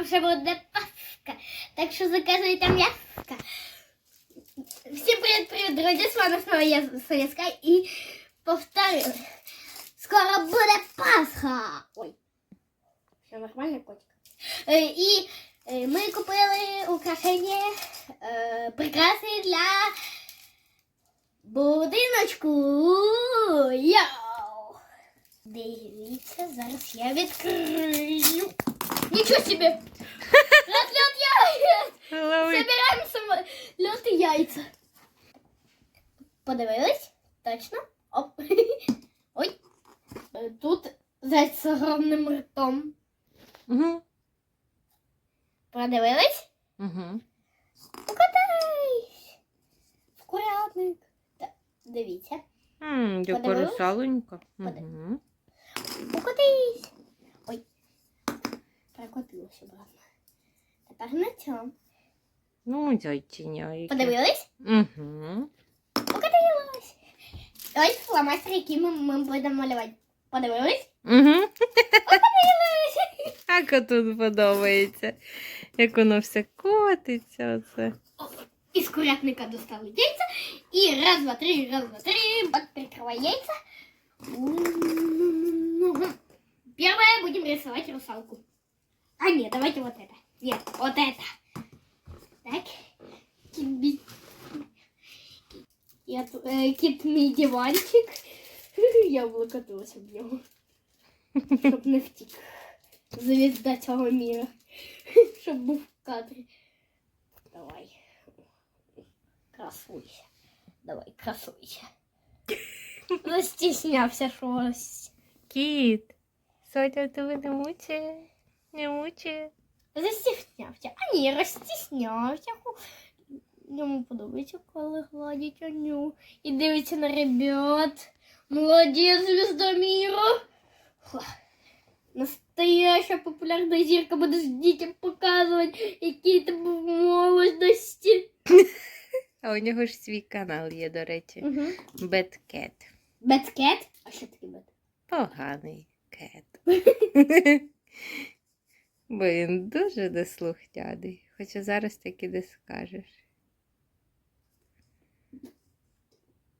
вже буде Пасха. Так що заказуйте м'яско. Всім привіт, привіт, друзі! З вами знову я Соляска і повторюю. Скоро буде Пасха. Ой. Все нормально, котик? Е, І е, ми купили украшення, е, прикраси для будиночку. Йоу! Дивіться, зараз я відкрию. Нічого собі! Яйця! Забираємо самоліт і яйця. Подивились? Точно? Оп. Ой. Е, Тут зайць з огромним ртом. Угу. Продивились? Угу. Покатайся. В курятник. Дивіться. М, яка Подивилась? русалонька. Поди- Угу. Покотись. Ой. Прокотилося обратно. Тепер на цьому. Ну, зайчиня. яке. Подивились? Угу. Покотилось. Ось фломастер, який ми, ми будемо малювати. Подивились? Угу. Подивились. А коту подобається. Як воно все котиться. Оце. Из курятника достал яйца. И раз, два, три, раз, два, три. Вот прикрывай яйца. Первое будем рисовать русалку. А нет, давайте вот это. Нет, вот это. Так. Кит-би- Я ту- э, Кит-мій диванчик. Я облокотилась об нього. Щоб не втік. Звізда цього міра. Щоб був в кадрі. Давай. Красуйся. Давай, красуйся. Застіснявся щось. Кіт. Сотя тебе не мучає. Не мучає. Застіснявся. А ні, розстіснявся. Ху. Йому подобається, коли гладять Аню. І дивиться на ребят. Молодець, звізда міра. Настояща популярна зірка будеш дітям показувати, який ти був молодості. А у нього ж свій канал є, до речі. Беткет. Беткет? А що таке бет? Поганий кет. Бо він дуже неслухняний. Хоча зараз таки не скажеш.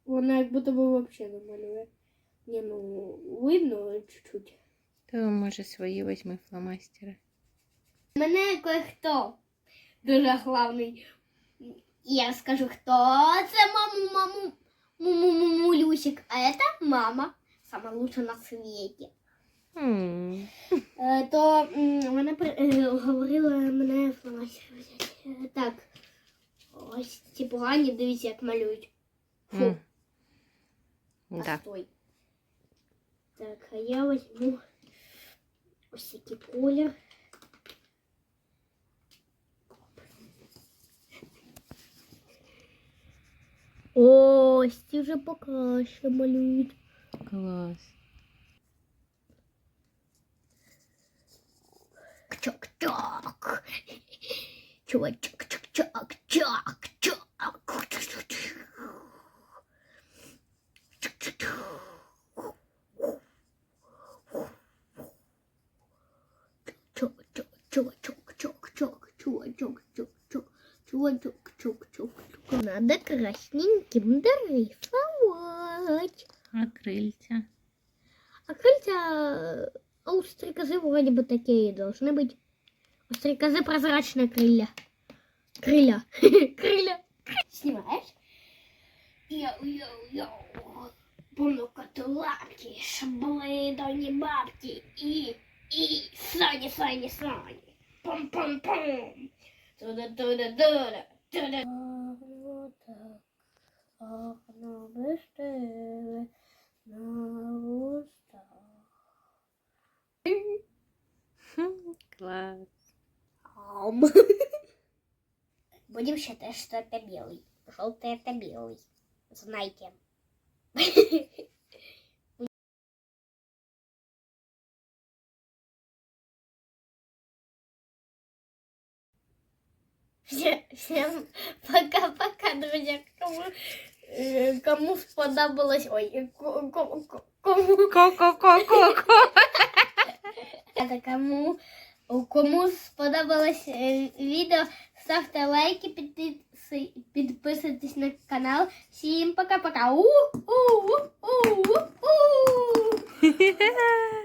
Вона як будто би взагалі не малює. Ні, ну видно чуть-чуть. То може свої візьми фломастери. Мене кое-хто дуже главний. Я скажу, хто це маму, маму, маму, мамулюсик, а це мама. Сама лучша на світі. М, Е, то м, вона при- е, говорила мене фломастер взяти. Е, Так. Ось ці погані, дивіться, як малюють. Фу. м. Да. Постой. Так, а я возьму ось такий колір. Ось ці вже покраще малюють. Клас. Чок-чок. Чувачок, чок-чок, чок-чок. Чувачок, чувачок, чок-чок, чувачок, чок-чок, чувачок, чок-чок. Надо красненьким дорисовать. А крильця? А крылья а у стрекозы вроде бы такие должны быть. У стрекозы прозрачные крылья. Крылья. Крылья. Снимаешь? Йоу-йоу-йоу. Понукати лапки, шабли доні бабки і, і сані, сані, сані. Пам-пам-пам. Туда-туда-туда. Туда. Вот так. Окно без Ам. Будем считать, что это белый. Желтый это белый. Знайте. Все- Всем пока-пока, друзья. Кому, э, кому сподобалось... Ой, э, ко- ко- ко- кому... Ко-ко-ко-ко-ко. Это кому Кому сподобалось відео, ставте лайки, підписуйтесь на канал. Всім пока-пока!